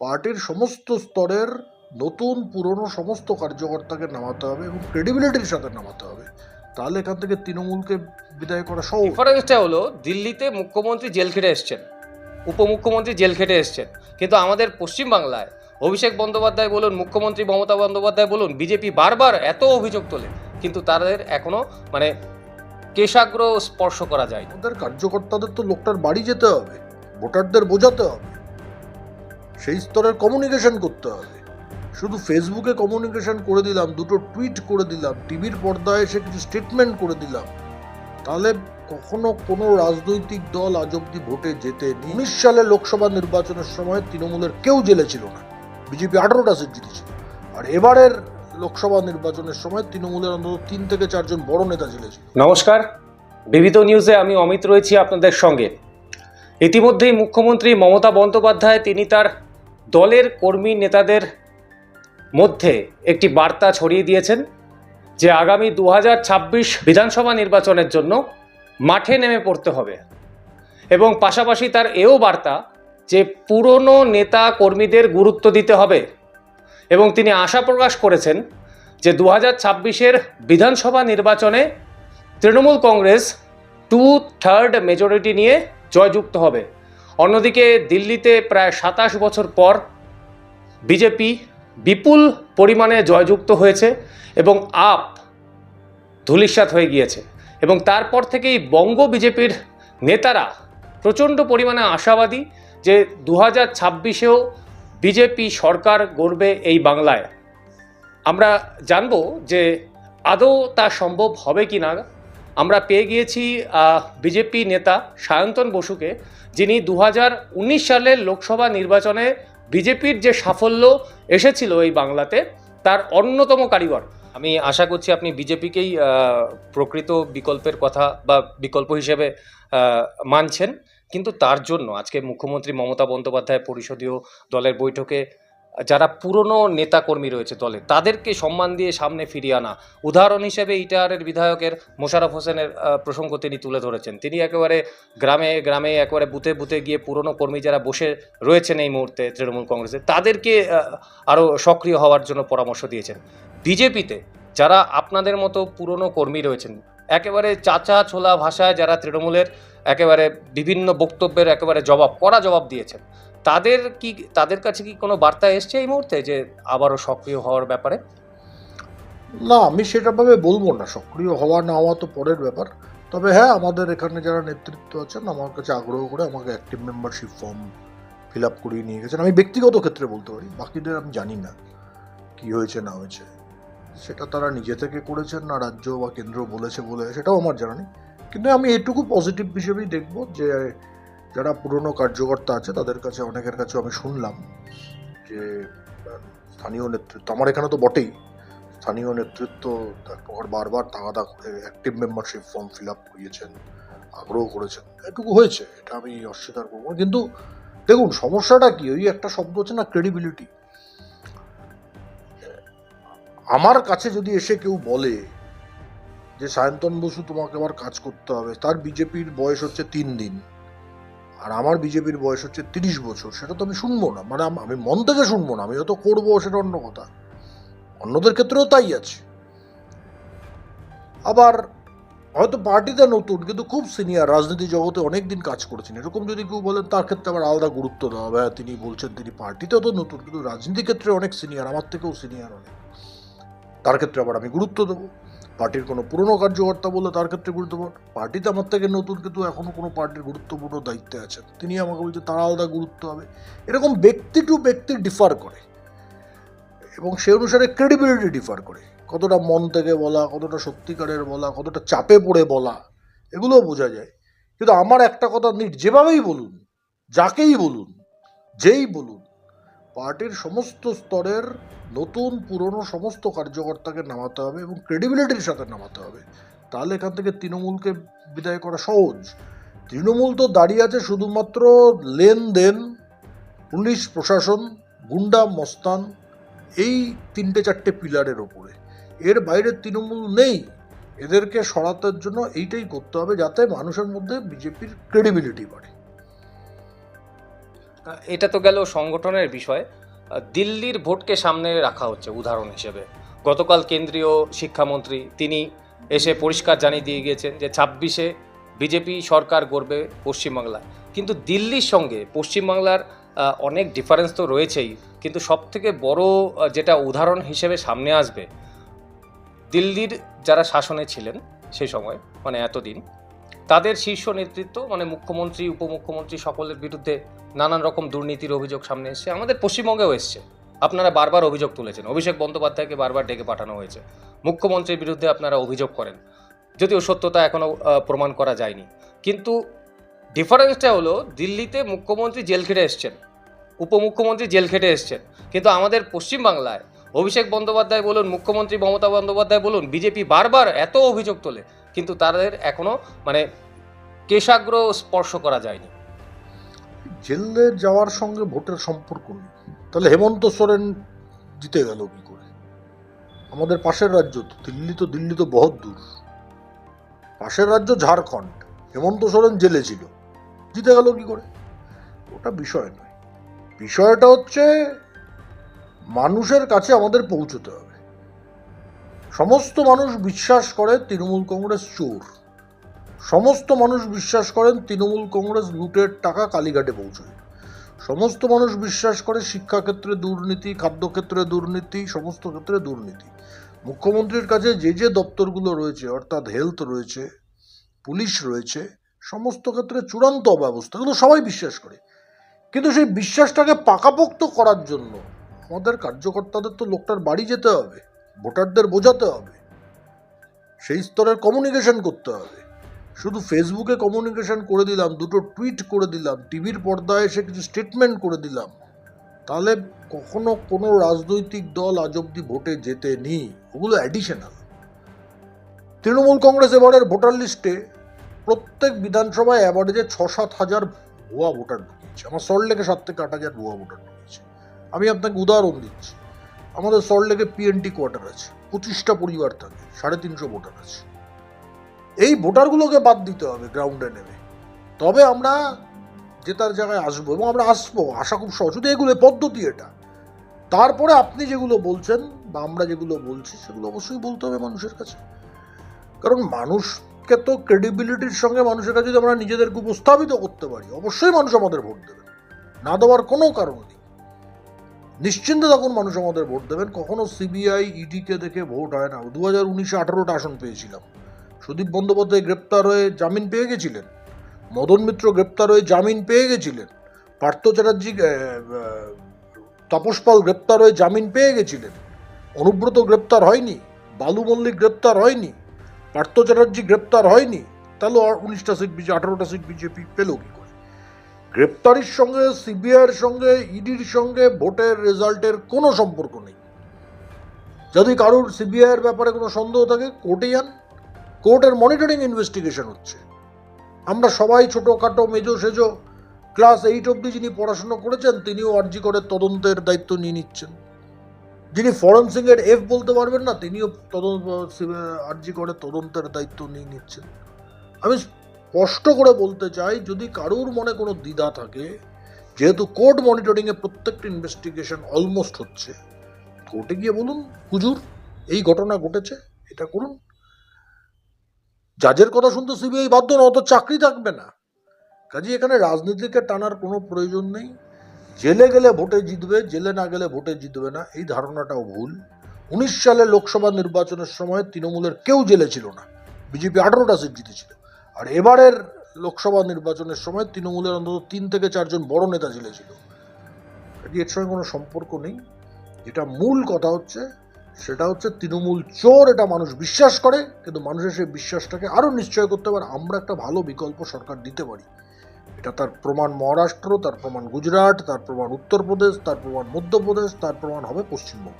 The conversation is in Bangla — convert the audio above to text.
পার্টির সমস্ত স্তরের নতুন পুরনো সমস্ত কার্যকর্তাকে নামাতে হবে এবং ক্রেডিবিলিটির সাথে নামাতে হবে। তাহলে এখান থেকে তৃণমূলকে বিদায় করা সহজ। ডিফারেন্সটা হলো দিল্লিতে মুখ্যমন্ত্রী জেল খেটে এসছেন উপমুখ্যমন্ত্রী জেল খেটে এসছেন। কিন্তু আমাদের পশ্চিমবাংলায় অভিষেক বন্দ্যোপাধ্যায় বলুন মুখ্যমন্ত্রী মমতা বন্দ্যোপাধ্যায় বলুন বিজেপি বারবার এত অভিযোগ তোলে কিন্তু তাদের এখনও মানে কেশাগ্র স্পর্শ করা যায় ওদের কার্যকর্তাদের তো লোকটার বাড়ি যেতে হবে ভোটারদের বোঝাতে হবে। সেই স্তরের কমিউনিকেশন করতে হবে। শুধু ফেসবুকে কমিউনিকেশন করে দিলাম, দুটো টুইট করে দিলাম টিভির পর্দায় এসে কিছু স্টেটমেন্ট করে দিলাম, তাহলে কখনো কোনো রাজনৈতিক দল আজ অব্দি ভোটে যেতে উনিশ সালে লোকসভা নির্বাচনের সময় তৃণমূলের কেউ জেলে ছিল না। বিজেপি আঠারোটা সিট জিতেছিল। আর এবারের লোকসভা নির্বাচনের সময় তৃণমূলের অন্তত তিন থেকে চারজন বড় নেতা জেলে ছিল। নমস্কার। বিবিধ নিউজে আমি অমিত রয়েছি আপনাদের সঙ্গে। ইতিমধ্যেই মুখ্যমন্ত্রী মমতা বন্দ্যোপাধ্যায়, তিনি তার দলের কর্মী নেতাদের মধ্যে একটি বার্তা ছড়িয়ে দিয়েছেন যে আগামী দু হাজার ছাব্বিশ বিধানসভা নির্বাচনের জন্য মাঠে নেমে পড়তে হবে। এবং পাশাপাশি তার এও বার্তা যে পুরনো নেতা কর্মীদের গুরুত্ব দিতে হবে। এবং তিনি আশা প্রকাশ করেছেন যে দু হাজার বিধানসভা নির্বাচনে Trinamool Congress two third majority নিয়ে জয়যুক্ত হবে। অন্যদিকে দিল্লিতে প্রায় সাতাশ বছর পর বিজেপি বিপুল পরিমাণে জয়যুক্ত হয়েছে এবং আপ ধূলিসাৎ হয়ে গিয়েছে। এবং তারপর থেকেই বঙ্গ বিজেপির নেতারা প্রচণ্ড পরিমাণে আশাবাদী যে দু হাজার ছাব্বিশেও বিজেপি সরকার গড়বে এই বাংলায়। আমরা জানব যে আদৌ তা সম্ভব হবে কি না আমরা পেয়ে গিয়েছি বিজেপি নেতা সায়ন্তন বসুকে। যিনি দু হাজার উনিশ সালের লোকসভা নির্বাচনে বিজেপির যে সাফল্য এসেছিল এই বাংলাতে, তার অন্যতম কারিগর। আমি আশা করছি আপনি বিজেপিকেই প্রকৃত বিকল্পের কথা বা বিকল্প হিসেবে মানছেন। কিন্তু তার জন্য আজকে মুখ্যমন্ত্রী মমতা বন্দ্যোপাধ্যায় পরিষদীয় দলের বৈঠকে যারা পুরনো নেতাকর্মী রয়েছে দলে, তাদেরকে সম্মান দিয়ে সামনে ফিরিয়ে আনা। উদাহরণ হিসেবে ইটাহারের বিধায়কের মোশারফ হোসেনের প্রসঙ্গ তিনি তুলে ধরেছেন। তিনি একেবারে গ্রামে গ্রামে একেবারে বুথে বুথে গিয়ে পুরনো কর্মী যারা বসে রয়েছেন এই মুহূর্তে তৃণমূল কংগ্রেসে, তাদেরকে আরও সক্রিয় হওয়ার জন্য পরামর্শ দিয়েছেন। বিজেপিতে যারা আপনাদের মতো পুরনো কর্মী রয়েছেন, একেবারে চাচা ছোলা ভাষায় যারা তৃণমূলের একেবারে বিভিন্ন বক্তব্যের একেবারে জবাব, কড়া জবাব দিয়েছেন তাদের কি, তাদের কাছে কি কোনো বার্তা এসছে এই মুহূর্তে যে আবারও সক্রিয় হওয়ার ব্যাপারে? না, আমি সেটাভাবে বলব না। সক্রিয় হওয়া না হওয়া তো পরের ব্যাপার। তবে হ্যাঁ আমাদের এখানে যারা নেতৃত্ব আছেন, আমার কাছে আগ্রহ করে আমাকে active membership form fill up করিয়ে নিয়ে গেছেন। আমি ব্যক্তিগত ক্ষেত্রে বলতে পারি, বাকিদের আমি জানি না কি হয়েছে, না হয়েছে। সেটা তারা নিজে থেকে করেছেন না রাজ্য বা কেন্দ্র বলেছে বলে, সেটাও আমার জানা নেই। কিন্তু আমি এটুকু পজিটিভ হিসেবেই দেখব যে যারা পুরনো কার্যকর্তা আছে, তাদের কাছে, অনেকের কাছে আমি শুনলাম যে স্থানীয় নেতৃত্ব, আমার এখানে তো বটেই। স্থানীয় নেতৃত্ব এক বারবার তাগাদা করে active membership form fill up করিয়েছেন, আগ্রহ করেছেন। এটুকু হয়েছে, এটা আমি অস্বীকার করব কিন্তু দেখুন, সমস্যাটা কি? ওই একটা শব্দ হচ্ছে না ক্রেডিবিলিটি আমার কাছে যদি এসে কেউ বলে যে, সায়ন্তন বসু, তোমাকে আবার কাজ করতে হবে। তার বিজেপির বয়স হচ্ছে তিন দিন। আর আমার বিজেপির বয়স হচ্ছে তিরিশ বছর, সেটা তো আমি শুনব না। মানে আমি মন থেকে শুনব না, আমি হয়তো করব সেটা অন্য কথা। অন্যদের ক্ষেত্রেও তাই আছে। আবার হয়তো পার্টিতে নতুন, কিন্তু খুব সিনিয়র, রাজনীতি জগতে অনেক দিন কাজ করেছেন। এরকম যদি কেউ বলেন, তার ক্ষেত্রে আবার আলাদা গুরুত্ব দেওয়া হবে। হ্যাঁ তিনি বলছেন, তিনি পার্টিতেও তো নতুন, কিন্তু রাজনীতি ক্ষেত্রে অনেক সিনিয়র, আমার থেকেও সিনিয়র অনেক। তার ক্ষেত্রে আবার আমি গুরুত্ব দেবো। পার্টির কোনো পুরনো কার্যকর্তা বললে তার ক্ষেত্রে গুরুত্বপূর্ণ। পার্টিতে আমার থেকে নতুন, কিন্তু এখনও কোনো পার্টির গুরুত্বপূর্ণ দায়িত্বে আছেন তিনি আমাকে বলছে তার আলাদা গুরুত্ব হবে। এরকম ব্যক্তি টু ব্যক্তি ডিফার করে। এবং সে অনুসারে ক্রেডিবিলিটি ডিফার করে। কতটা মন থেকে বলা, কতটা সত্যিকারের বলা, কতটা চাপে পড়ে বলা, এগুলোও বোঝা যায়। কিন্তু আমার একটা কথা নিট যেভাবেই বলুন, যাকেই বলুন, যেই বলুন পার্টির সমস্ত স্তরের নতুন, পুরনো সমস্ত কার্যকর্তাকে নামাতে হবে এবং ক্রেডিবিলিটির সাথে নামাতে হবে। তাহলে এখান থেকে তৃণমূলকে বিদায় করা সহজ। তৃণমূল তো দাঁড়িয়ে আছে শুধুমাত্র লেনদেন, পুলিশ, প্রশাসন, গুন্ডা, মস্তান, এই তিনটে চারটে পিলারের ওপরে। এর বাইরে তৃণমূল নেই। এদেরকে সরাতার জন্য এইটাই করতে হবে যাতে মানুষের মধ্যে বিজেপির ক্রেডিবিলিটি বাড়ে। এটা তো গেল সংগঠনের বিষয়। দিল্লির ভোটকে সামনে রাখা হচ্ছে উদাহরণ হিসেবে। গতকাল কেন্দ্রীয় শিক্ষামন্ত্রী তিনি এসে পরিষ্কার জানিয়ে দিয়ে গিয়েছেন যে ছাব্বিশে বিজেপি সরকার গড়বে পশ্চিমবাংলায় কিন্তু দিল্লির সঙ্গে পশ্চিমবাংলার অনেক ডিফারেন্স তো রয়েছেই। কিন্তু সব থেকে বড় যেটা উদাহরণ হিসেবে সামনে আসবে, দিল্লির যারা শাসনে ছিলেন সেই সময় মানে এতদিন তাদের শীর্ষ নেতৃত্ব মানে মুখ্যমন্ত্রী, উপমুখ্যমন্ত্রী সকলের বিরুদ্ধে নানান রকম দুর্নীতির অভিযোগ সামনে এসছে। আমাদের পশ্চিমবঙ্গেও এসছে। আপনারা বারবার অভিযোগ তুলেছেন। অভিষেক বন্দ্যোপাধ্যায়কে বারবার ডেকে পাঠানো হয়েছে। মুখ্যমন্ত্রীর বিরুদ্ধে আপনারা অভিযোগ করেন। যদিও সত্যতা এখনও প্রমাণ করা যায়নি। কিন্তু ডিফারেন্সটা হলো, দিল্লিতে মুখ্যমন্ত্রী জেল খেটে এসছেন। উপমুখ্যমন্ত্রী জেল খেটে এসছেন। কিন্তু আমাদের পশ্চিমবাংলায় অভিষেক বন্দ্যোপাধ্যায় বলুন, মুখ্যমন্ত্রী মমতা বন্দ্যোপাধ্যায় বলুন, বিজেপি বারবার এত অভিযোগ তোলে। কিন্তু তাদের এখনও মানে কেশাগ্র স্পর্শ করা যায়নি। জেলে যাওয়ার সঙ্গে ভোটের সম্পর্ক নেই। তাহলে হেমন্ত সোরেন জিতে গেল কি করে? আমাদের পাশের রাজ্য তো, দিল্লি তো দিল্লি তো বহুত দূর। পাশের রাজ্য ঝাড়খণ্ড, হেমন্ত সোরেন জেলে ছিল। জিতে গেল কি করে? ওটা বিষয় নয়। বিষয়টা হচ্ছে মানুষের কাছে আমাদের পৌঁছতে হবে। সমস্ত মানুষ বিশ্বাস করে তৃণমূল কংগ্রেস চোর। সমস্ত মানুষ বিশ্বাস করেন তৃণমূল কংগ্রেস লুটের টাকা কালীঘাটে পৌঁছয়। সমস্ত মানুষ বিশ্বাস করে শিক্ষাক্ষেত্রে দুর্নীতি, খাদ্যক্ষেত্রে দুর্নীতি, সমস্ত ক্ষেত্রে দুর্নীতি। মুখ্যমন্ত্রীর কাছে যে যে দপ্তরগুলো রয়েছে, অর্থাৎ হেলথ রয়েছে, পুলিশ রয়েছে, সমস্ত ক্ষেত্রে চূড়ান্ত অব্যবস্থা কিন্তু সবাই বিশ্বাস করে। কিন্তু সেই বিশ্বাসটাকে পাকাপোক্ত করার জন্য আমাদের কার্যকর্তাদের তো লোকটার বাড়ি যেতে হবে। ভোটারদের বোঝাতে হবে। সেই স্তরের কমিউনিকেশন করতে হবে। শুধু ফেসবুকে কমিউনিকেশন করে দিলাম, দুটো টুইট করে দিলাম টিভির পর্দায় এসে কিছু স্টেটমেন্ট করে দিলাম, তাহলে কখনো কোনো রাজনৈতিক দল আজ অব্দি ভোটে যেতে নি ওগুলো অ্যাডিশনাল তৃণমূল কংগ্রেস এবারের ভোটার লিস্টে প্রত্যেক বিধানসভায় অ্যাভারেজে ছ সাত হাজার ভুয়া ভোটার ঢুকিয়েছে। আমার সল্টলেকে সাত থেকে আট হাজার ভুয়া ভোটার ঢুকিয়েছে। আমি আপনাকে উদাহরণ দিচ্ছি। আমাদের সল্টলেকে পিএনটি কোয়ার্টার আছে, পঁচিশটা পরিবার থাকে, সাড়ে তিনশো ভোটার আছে। এই ভোটারগুলোকে বাদ দিতে হবে গ্রাউন্ডে নেমে। তবে আমরা জেতার জায়গায় আসব এবং আমরা আসব আসা খুব সহজ। শুধু এগুলো পদ্ধতি এটা। তারপরে আপনি যেগুলো বলছেন বা আমরা যেগুলো বলছি, সেগুলো অবশ্যই বলতে হবে মানুষের কাছে। কারণ মানুষকে তো ক্রেডিবিলিটির সঙ্গে মানুষের কাছে যদি আমরা নিজেদেরকে উপস্থাপিত করতে পারি, অবশ্যই মানুষ আমাদের ভোট দেবে। না দেওয়ার কোনো কারণ নেই। নিশ্চিন্তে তখন মানুষ আমাদের ভোট দেবেন। কখনো সিবিআই ইডিকে দেখে ভোট হয় না। দু হাজার উনিশে আঠারোটা আসন পেয়েছিলাম। সুদীপ বন্দ্যোপাধ্যায় গ্রেপ্তার হয়ে জামিন পেয়ে গেছিলেন। মদন মিত্র গ্রেপ্তার হয়ে জামিন পেয়ে গেছিলেন। পার্থ চ্যাটার্জি আহ, আহ, তাপস পাল গ্রেপ্তার হয়ে জামিন পেয়ে গেছিলেন। অনুব্রত গ্রেপ্তার হয়নি। বালু মল্লিক গ্রেপ্তার হয়নি। পার্থ চ্যাটার্জি গ্রেপ্তার হয়নি। তাহলে উনিশটা সিট বিজেপি আঠারোটা সিট বিজেপি পেল কি করে? গ্রেপ্তারির সঙ্গে, সিবিআইয়ের সঙ্গে, ইডির সঙ্গে ভোটের রেজাল্টের কোনো সম্পর্ক নেই। যদি কারোর সিবিআইয়ের ব্যাপারে কোনো সন্দেহ থাকে কোর্টে যান কোর্টের মনিটরিং ইনভেস্টিগেশন হচ্ছে। আমরা সবাই ছোটোখাটো মেজো সেজো, ক্লাস এইট অবধি যিনি পড়াশুনো করেছেন, তিনিও আর্জি করে তদন্তের দায়িত্ব নিয়ে নিচ্ছেন। যিনি ফরেন্সিকের এফ বলতে পারবেন না, তিনিও তদন্ত, আর্জি করে তদন্তের দায়িত্ব নিয়ে নিচ্ছেন। আমি স্পষ্ট করে বলতে চাই, যদি কারুর মনে কোনো দ্বিধা থাকে, যেহেতু কোর্ট মনিটরিংয়ে প্রত্যেকটি ইনভেস্টিগেশন অলমোস্ট হচ্ছে, কোর্টে গিয়ে বলুন, হুজুর, এই ঘটনা ঘটেছে, এটা করুন। জাজের কথা শুনতে সিবিআই বাধ্য না অত চাকরি থাকবে না। কাজে এখানে রাজনীতিকে টানার কোনো প্রয়োজন নেই। জেলে গেলে ভোটে জিতবে, জেলে না গেলে ভোটে জিতবে না, এই ধারণাটাও ভুল। উনিশ সালে লোকসভা নির্বাচনের সময় তৃণমূলের কেউ জেলে ছিল না। বিজেপি আঠারোটা সিট জিতেছিল। আর এবারের লোকসভা নির্বাচনের সময় তৃণমূলের অন্তত তিন থেকে চারজন বড় নেতা জেলে ছিল কাজে এর সঙ্গে কোনো সম্পর্ক নেই। যেটা মূল কথা হচ্ছে, সেটা হচ্ছে তৃণমূল চোর, এটা মানুষ বিশ্বাস করে, কিন্তু মানুষের সেই বিশ্বাসটাকে আরও নিশ্চয় করতে পারে আমরা একটা ভালো বিকল্প সরকার দিতে পারি। এটা তার প্রমাণ মহারাষ্ট্র, তার প্রমাণ গুজরাট, তার প্রমাণ উত্তরপ্রদেশ, তার প্রমাণ মধ্যপ্রদেশ, তার প্রমাণ হবে পশ্চিমবঙ্গ।